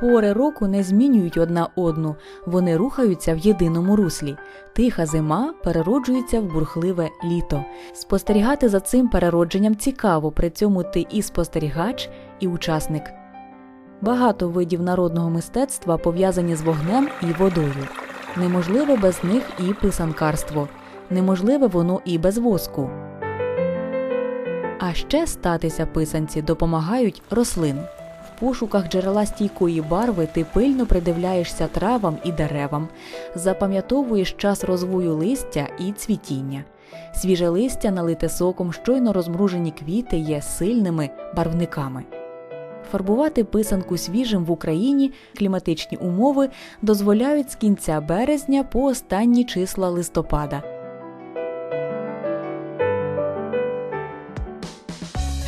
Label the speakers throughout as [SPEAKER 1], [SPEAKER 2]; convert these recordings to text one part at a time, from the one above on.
[SPEAKER 1] Пори року не змінюють одна одну, вони рухаються в єдиному руслі. Тиха зима перероджується в бурхливе літо. Спостерігати за цим переродженням цікаво, при цьому ти і спостерігач, і учасник. Багато видів народного мистецтва пов'язані з вогнем і водою. Неможливе без них і писанкарство, неможливе воно і без воску. А ще статися писанці допомагають рослин. Пошуках джерела стійкої барви ти пильно придивляєшся травам і деревам, запам'ятовуєш час розвою листя і цвітіння. Свіже листя, налите соком, щойно розмружені квіти є сильними барвниками. Фарбувати писанку свіжим в Україні кліматичні умови дозволяють з кінця березня по останні числа листопада.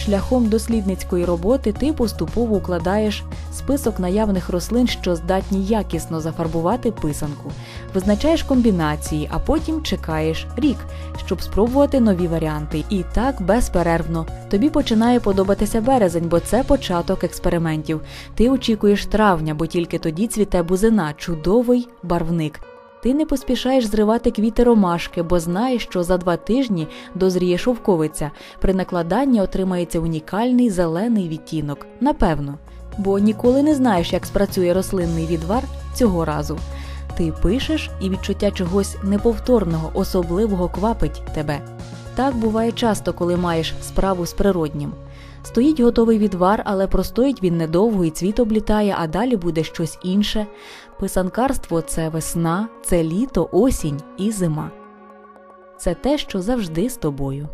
[SPEAKER 1] Шляхом дослідницької роботи ти поступово укладаєш список наявних рослин, що здатні якісно зафарбувати писанку, визначаєш комбінації, а потім чекаєш рік, щоб спробувати нові варіанти. І так безперервно. Тобі починає подобатися березень, бо це початок експериментів. Ти очікуєш травня, бо тільки тоді цвіте бузина, чудовий барвник. Ти не поспішаєш зривати квіти ромашки, бо знаєш, що за два тижні дозріє шовковиця. При накладанні отримається унікальний зелений відтінок. Напевно, бо ніколи не знаєш, як спрацює рослинний відвар цього разу. Ти пишеш, і відчуття чогось неповторного, особливого квапить тебе. Так буває часто, коли маєш справу з природнім. Стоїть готовий відвар, але простоїть він недовго і цвіт облітає, а далі буде щось інше. Писанкарство це весна, це літо, осінь і зима. Це те, що завжди з тобою.